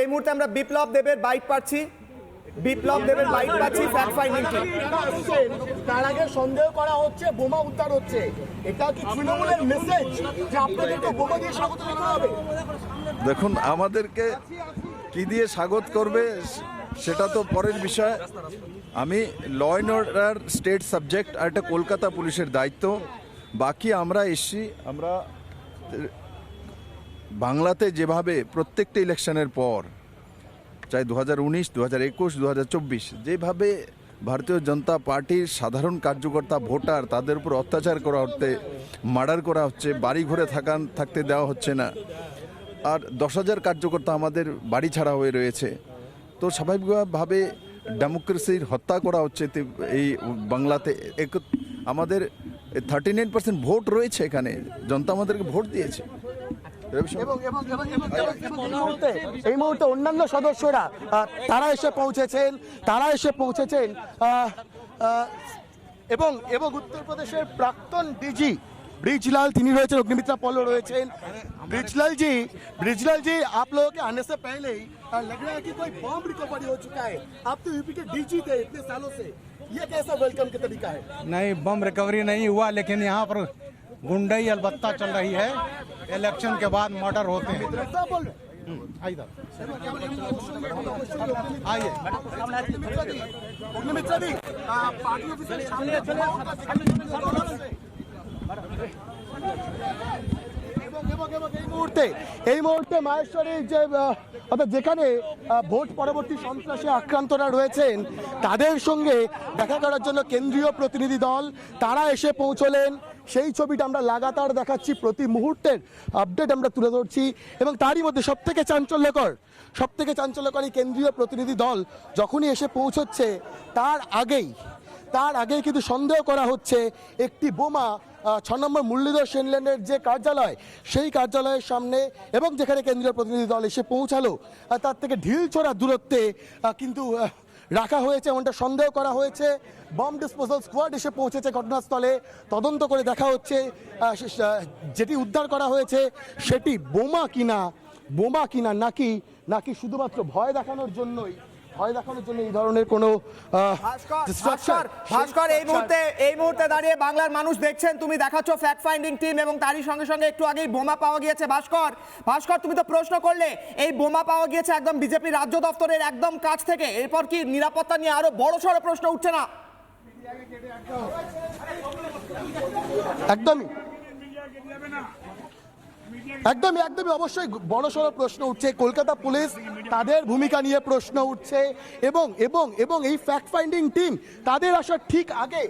এই মুহূর্তে আমরা বিপ্লব দেবের বাইট পাচ্ছি। বিপ্লব দেবের বাইট পাচ্ছি ফ্যাক্ট ফাইন্ডিং টিম তার আগে সন্দেহ করা হচ্ছে বোমা উদ্ধার হচ্ছে। এটা কি তৃণমূলের মেসেজ যে আপনাদেরকে বোমা দিয়ে স্বাগত জানানো হবে? দেখুন আমাদেরকে কি দিয়ে স্বাগত করবে সেটা তো পরের বিষয়। আমি law and order state subject আর এটা কলকাতা পুলিশের দায়িত্ব। বাকি আমরা এসছি আমরা বাংলাতে যেভাবে প্রত্যেকটা ইলেকশনের পর, চাই দু হাজার উনিশ দু হাজার একুশ দু হাজার চব্বিশ, যেভাবে ভারতীয় জনতা পার্টির সাধারণ কার্যকর্তা, ভোটার, তাদের উপর অত্যাচার করা হচ্ছে, মার্ডার করা হচ্ছে বাড়ি ঘরে থাকান থাকতে দেওয়া হচ্ছে না, আর দশ হাজার কার্যকর্তা আমাদের বাড়ি ছাড়া হয়ে রয়েছে। তো স্বাভাবিকভাবে ডেমোক্রেসির হত্যা করা হচ্ছে এই বাংলাতে এক- আমাদের থার্টি নাইন পার্সেন্ট ভোট রয়েছে এখানে, জনতা আমাদেরকে ভোট দিয়েছে। এই মুহূর্তে এই মুহূর্তে অন্যান্য সদস্যরা আহ, তারা এসে পৌঁছেছেন তারা এসে পৌঁছেছেন আহ, আহ, এবং এবং উত্তরপ্রদেশের প্রাক্তন ডিজি ब्रिजलाल তিনি রয়েছেন অগ্নিমিত্রা পল্ল রয়েছেন ब्रिजलाल जी ब्रिजलाल जी आप लोगों के आने से पहले ही अ, लग रहा है कि कोई बॉम्ब रिकवरी हो चुका है आप तो यूपी के डीजी थे इतने सालों से ये कैसा वेलकम का तरीका है नहीं बम रिकवरी नहीं हुआ लेकिन यहाँ पर गुंडई अलबत्ता चल रही है इलेक्शन के बाद मर्डर होते हैं सब बोल रहे आइए इधर। आइए অগ্নিমিত্রা দি পার্টি অফিসের সামনে চলে এবং এবং এবং এই মুহূর্তে এই মুহূর্তে মাহেশ্বরীর যে আহ, অর্থাৎ যেখানে আহ, ভোট পরবর্তী সন্ত্রাসে আক্রান্তরা রয়েছেন তাদের সঙ্গে দেখা করার জন্য কেন্দ্রীয় প্রতিনিধি দল তারা এসে পৌঁছলেন সেই ছবিটা আমরা লাগাতার দেখাচ্ছি। প্রতি মুহূর্তের আপডেট আমরা তুলে ধরছি এবং তারই মধ্যে সব থেকে চাঞ্চল্যকর সব থেকে চাঞ্চল্যকর এই কেন্দ্রীয় প্রতিনিধি দল যখনই এসে পৌঁছচ্ছে, তার আগেই তার আগেই কিন্তু সন্দেহ করা হচ্ছে একটি বোমা ছ নম্বর মুরলীধর সেনল্যান্ডের যে কার্যালয়, সেই কার্যালয়ের সামনে এবং যেখানে কেন্দ্রীয় প্রতিনিধি দল এসে পৌঁছালো তার থেকে ঢিল ছোড়া দূরত্বে কিন্তু রাখা হয়েছে, এমনটা সন্দেহ করা হয়েছে। বম ডিসপোজাল স্কোয়াড এসে পৌঁছেছে ঘটনাস্থলে। তদন্ত করে দেখা হচ্ছে যেটি উদ্ধার করা হয়েছে, সেটি বোমা কিনা বোমা কিনা নাকি নাকি শুধুমাত্র ভয় দেখানোর জন্যই। ভয় দেখানোর জন্য এই ধরনের কোনো ভাস্কর ভাস্কর এই মুহূর্তে এই মুহূর্তে দাঁড়িয়ে বাংলার মানুষ দেখছেন তুমি দেখাচ্ছ ফ্যাক্ট ফাইন্ডিং টিম এবং তারই সঙ্গে সঙ্গে একটু আগেই বোমা পাওয়া গিয়েছে ভাস্কর। ভাস্কর তুমি তো প্রশ্ন করলে এই বোমা পাওয়া গিয়েছে একদম বিজেপি রাজ্য দপ্তরের একদম কাছ থেকে। এরপর কি নিরাপত্তা নিয়ে আরও বড় সড়ো প্রশ্ন উঠছে না? একদমই। একদমই একদমই। অবশ্যই বড় সড়ো প্রশ্ন উঠছে। কলকাতা পুলিশ তাদের ভূমিকা নিয়ে প্রশ্ন উঠছে এবং এবং এবং এই ফ্যাক্ট ফাইন্ডিং টিম তাদের আসার ঠিক আগে।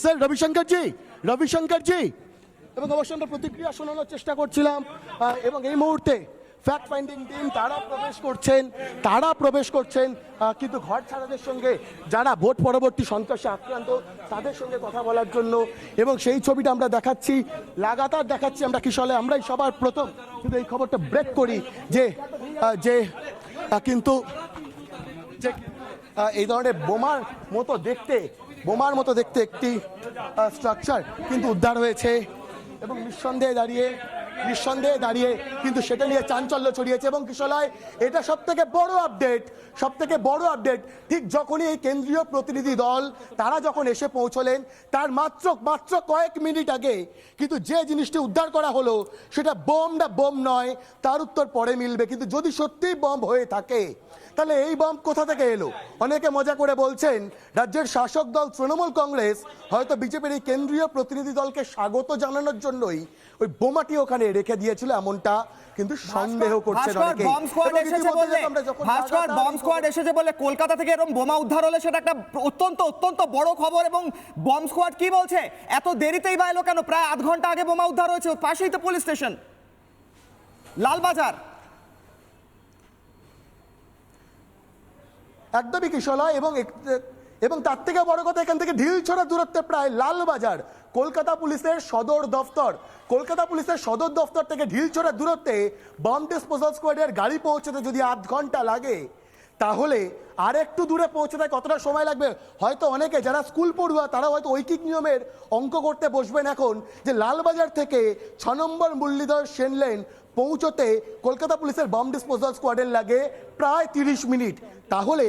স্যার রবিশঙ্কর জি রবিশঙ্কর জি। এবং অবশ্যই আমরা প্রতিক্রিয়া শোনানোর চেষ্টা করছিলাম। এবং এই মুহূর্তে ফ্যাক্ট ফাইন্ডিং টিম তারা প্রবেশ করছেন, তারা প্রবেশ করছেন কিন্তু ঘর ছাড়াদের সঙ্গে যারা ভোট পরবর্তী সন্ত্রাসে আক্রান্ত, তাদের সঙ্গে কথা বলার জন্য। এবং সেই ছবিটা আমরা দেখাচ্ছি, লাগাতার দেখাচ্ছি আমরা কিশলে, আমরাই সবার প্রথম কিন্তু এই খবরটা ব্রেক করি যে যে কিন্তু যে এই ধরনের বোমার মতো দেখতে, বোমার মতো দেখতে একটি স্ট্রাকচার কিন্তু উদ্ধার হয়েছে। এবং নিঃসন্দেহে দাঁড়িয়ে নিঃসন্দেহে দাঁড়িয়ে কিন্তু সেটা নিয়ে চাঞ্চল্য ছড়িয়েছে এবং কিশলায় এটা সব থেকে বড় আপডেট সব থেকে বড় আপডেট ঠিক যখনই এই কেন্দ্রীয় প্রতিনিধি দল, তারা যখন এসে পৌঁছলেন, তার মাত্র মাত্র কয়েক মিনিট আগে কিন্তু যে জিনিসটি উদ্ধার করা হলো, সেটা বোম না বোম নয়, তার উত্তর পরে মিলবে। কিন্তু যদি সত্যিই বোম হয়ে থাকে তাহলে এই বম কোথা থেকে এলো? অনেকে মজা করে বলছেন রাজ্যের শাসক দল তৃণমূল কংগ্রেস হয়তো বিজেপির এই কেন্দ্রীয় প্রতিনিধি দলকে স্বাগত জানানোর জন্যই ওই বোমাটি ওখানে রেখে দিয়েছিল এমনটা কিন্তু সন্দেহ করছেন ভাস্কর বম স্কোয়াড এসেছে বলে কলকাতা থেকে এরকম বোমা উদ্ধার হলে সেটা একটা অত্যন্ত অত্যন্ত বড় খবর এবং বম স্কোয়াড কি বলছে? এত দেরিতেই বা এলো কেন? প্রায় আধ ঘণ্টা আগে বোমা উদ্ধার হয়েছে পাশেই তো পুলিশ স্টেশন লালবাজার। একদমই কিশলা এবং এবং তার থেকে বড় কথা এখান থেকে ঢিল ছড়া দূরত্বে প্রায় লালবাজার, কলকাতা পুলিশের সদর দফতর। কলকাতা পুলিশের সদর দফতর থেকে ঢিল ছড়া দূরত্বে বম ডিসপোজাল স্কোয়াডের গাড়ি পৌঁছতে যদি আধ ঘণ্টা লাগে, তাহলে আর একটু দূরে পৌঁছতে কতটা সময় লাগবে? হয়তো অনেকে যারা স্কুল পড়ুয়া, তারা হয়তো ঐকিক নিয়মের অঙ্ক করতে বসবেন এখন যে লালবাজার থেকে ছ নম্বর মুরলীধর সেন লেন পৌঁছতে কলকাতা পুলিশের বম ডিসপোজাল স্কোয়াডের লাগে প্রায় তিরিশ মিনিট। তাহলে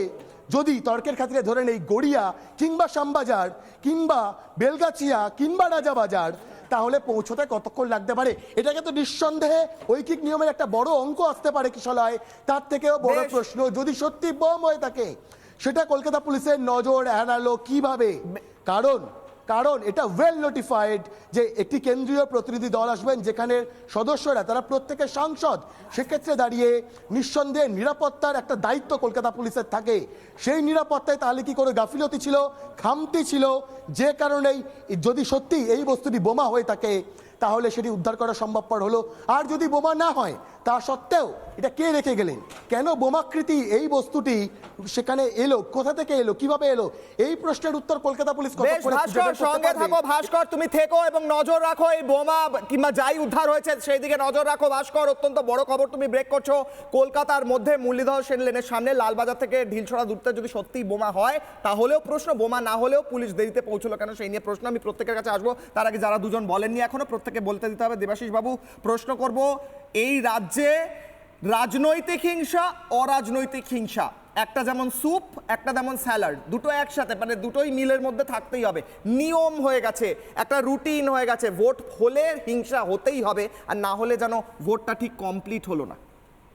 যদি তর্কের খাতিরে ধরে নেই গড়িয়া কিংবা শ্যামবাজার কিংবা বেলগাছিয়া কিংবা রাজাবাজার তাহলে পৌঁছতে কতক্ষণ লাগতে পারে? এটাকে তো নিঃসন্দেহে ঐকিক নিয়মের একটা বড় অঙ্ক আসতে পারে কিশলয়। তার থেকেও বড় প্রশ্ন যদি সত্যি বোম হয়ে থাকে সেটা কলকাতা পুলিশের নজর এড়ালো কীভাবে? কারণ কারণ এটা ওয়েল নোটিফাইড যে একটি কেন্দ্রীয় প্রতিনিধি দল আসবেন যেখানে সদস্যরা, তারা প্রত্যেকের সাংসদ। সেক্ষেত্রে দাঁড়িয়ে নিঃসন্দেহে নিরাপত্তার একটা দায়িত্ব কলকাতা পুলিশের থাকে। সেই নিরাপত্তায় তাহলে কি করে গাফিলতি ছিল, খামতি ছিল? যে কারণেই যদি সত্যি এই বস্তুটি বোমা হয়ে থাকে তাহলে সেটি উদ্ধার করা সম্ভবপর হলো। আর যদি বোমা না হয় তা সত্ত্বেও এটা কে রেখে গেলেন? কেন বোমাকৃতি এই বস্তুটি সেখানে এলো? কোথা থেকে এলো? কীভাবে এলো? এই প্রশ্নের উত্তর কলকাতা পুলিশ ভাস্কর সঙ্গে থাকো ভাস্কর তুমি থেকো এবং নজর রাখো এই বোমা কিংবা যাই উদ্ধার হয়েছে সেই দিকে নজর রাখো। ভাস্কর অত্যন্ত বড় খবর তুমি ব্রেক করছ। কলকাতার মধ্যে মুরলীধর সেন লেনের সামনে লালবাজার থেকে ঢিলছড়া দূরত্বে যদি সত্যি বোমা হয় তাহলেও প্রশ্ন বোমা না হলেও পুলিশ দেরিতে পৌঁছলো কেন? সেই নিয়ে প্রশ্ন আমি প্রত্যেকের কাছে আসব। তার আগে যারা দুজন বলেননি এখনও প্রত্যেকে বলতে দিতে হবে দেবাশিস বাবু প্রশ্ন করব এই রাজ্যে রাজনৈতিক হিংসা অরাজনৈতিক হিংসা? একটা যেমন স্যুপ একটা যেমন স্যালাড দুটো একসাথে মানে দুটোই মিলের মধ্যে থাকতেই হবে। নিয়ম হয়ে গেছে একটা রুটিন হয়ে গেছে ভোট হলে হিংসা হতেই হবে আর না হলে যেন ভোটটা ঠিক কমপ্লিট হলো না।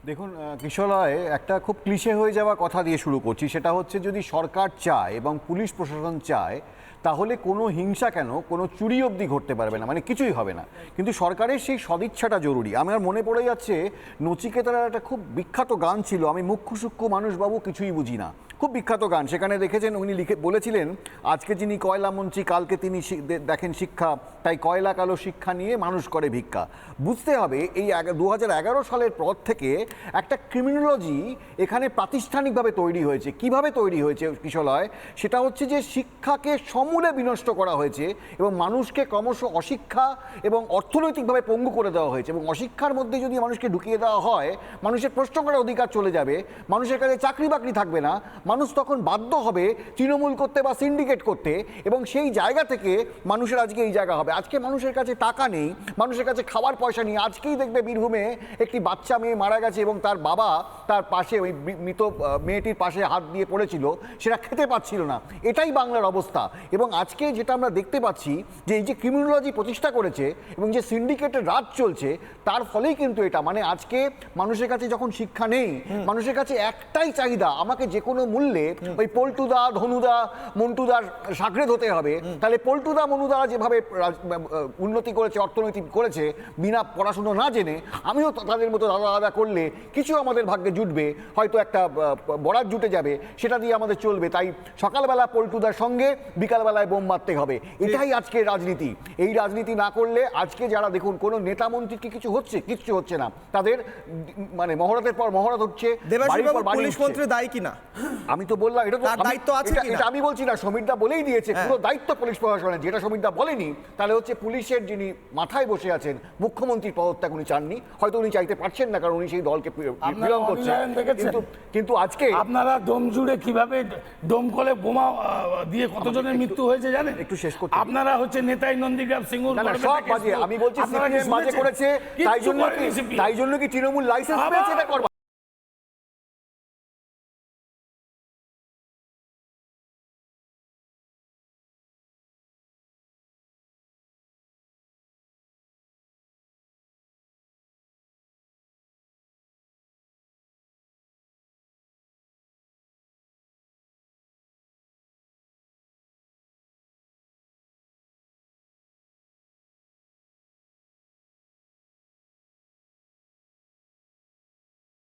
দেখুন আহ, কিশলয় একটা খুব ক্লিশে হয়ে যাওয়া কথা দিয়ে শুরু করছি সেটা হচ্ছে যদি সরকার চায় এবং পুলিশ প্রশাসন চায় তাহলে কোনো হিংসা কেন, কোনো চুরি অবধি ঘটতে পারবে না? মানে কিছুই হবে না। কিন্তু সরকারের সেই সদিচ্ছাটা জরুরি। আমার মনে পড়ে যাচ্ছে, নচিকেতার একটা খুব বিখ্যাত গান ছিল, আমি মুখ্য সূক্ষ্ম মানুষবাবু কিছুই বুঝি না। খুব বিখ্যাত গান। সেখানে দেখেছেন উনি লিখে বলেছিলেন, আজকে যিনি কয়লা মন্ত্রী, কালকে তিনি দেখেন শিক্ষা, তাই কয়লা কালো শিক্ষা নিয়ে মানুষ করে ভিক্ষা। বুঝতে হবে, এই দু সালের পর থেকে একটা ক্রিমিনোলজি এখানে প্রাতিষ্ঠানিকভাবে তৈরি হয়েছে। কীভাবে তৈরি হয়েছে কিশলয় সেটা হচ্ছে যে শিক্ষাকে সমূলে বিনষ্ট করা হয়েছে এবং মানুষকে ক্রমশ অশিক্ষা এবং অর্থনৈতিকভাবে পঙ্গু করে দেওয়া হয়েছে। এবং অশিক্ষার মধ্যে যদি মানুষকে ঢুকিয়ে দেওয়া হয়, মানুষের প্রশ্ন করার অধিকার চলে যাবে, মানুষের কাছে চাকরি বাকরি থাকবে না মানুষ তখন বাধ্য হবে তৃণমূল করতে বা সিন্ডিকেট করতে এবং সেই জায়গা থেকে মানুষের আজকে এই জায়গা হবে। আজকে মানুষের কাছে টাকা নেই মানুষের কাছে খাওয়ার পয়সা নেই। আজকেই দেখবে বীরভূমে একটি বাচ্চা মেয়ে মারা গেছে এবং তার বাবা তার পাশে ওই মৃত মেয়েটির পাশে হাত দিয়ে পড়েছিল সেটা খেতে পাচ্ছিল না। এটাই বাংলার অবস্থা। এবং আজকে যেটা আমরা দেখতে পাচ্ছি যে এই যে ক্রিমিনোলজি প্রতিষ্ঠা করেছে এবং যে সিন্ডিকেটের রাজ চলছে তার ফলেই কিন্তু এটা। মানে আজকে মানুষের কাছে যখন শিক্ষা নেই মানুষের কাছে একটাই চাহিদা আমাকে যে কোনো মূল্যে ওই পল্টুদা ধনুদা মন্টুদার সাগরেদ হতে হবে। তাহলে পল্টুদা মনুদা যেভাবে উন্নতি করেছে অর্থনৈতিক করেছে বিনা পড়াশুনো না জেনে আমিও তাদের মতো দাদা দাদা করলে কিছু আমাদের ভাগ্যে জুটবে হয়তো একটা বরাত জুটে যাবে সেটা দিয়ে আমাদের চলবে। তাই সকালবেলা পল্টুদার সঙ্গে বিকালবেলায় বোম মারতে হবে। এটাই আজকে রাজনীতি। এই রাজনীতি না করলে আজকে যারা দেখুন কোনো নেতা মন্ত্রীর কি কিছু হচ্ছে কিচ্ছু হচ্ছে না। তাদের মানে মহরতের পর মহরত হচ্ছে পুলিশ মন্ত্রী দায়ী কিনা? আমি তো বললাম এটা তো তার দায়িত্ব আছে এটা- কিনা? এটা আমি বলছি না সমীরদা বলেই দিয়েছে হ্যাঁ। পুরো দায়িত্ব পুলিশ প্রশাসনের যেটা সমীরদা বলেনি তাহলে হচ্ছে পুলিশের যিনি মাথায় বসে আছেন মুখ্যমন্ত্রীর পদত্যাগ উনি চাননি। হয়তো উনি চাইতে পারছেন না কারণ উনি সেই দলকে বিলং করছেন। কিন্তু কিন্তু আজকে আপনারা দম জুড়ে কীভাবে দমকলে বোমা আহ, দিয়ে কতজনের মৃত্যু হয়েছে জানেন? একটু শেষ করতে আপনারা হচ্ছে নেতাই নন্দীগ্রাম সিঙ্গুর সব বাজে। আমি বলছি বাজে করেছে তাই জন্য কি তাই জন্য কি তৃণমূল লাইসেন্স পেয়েছে এটা করবার?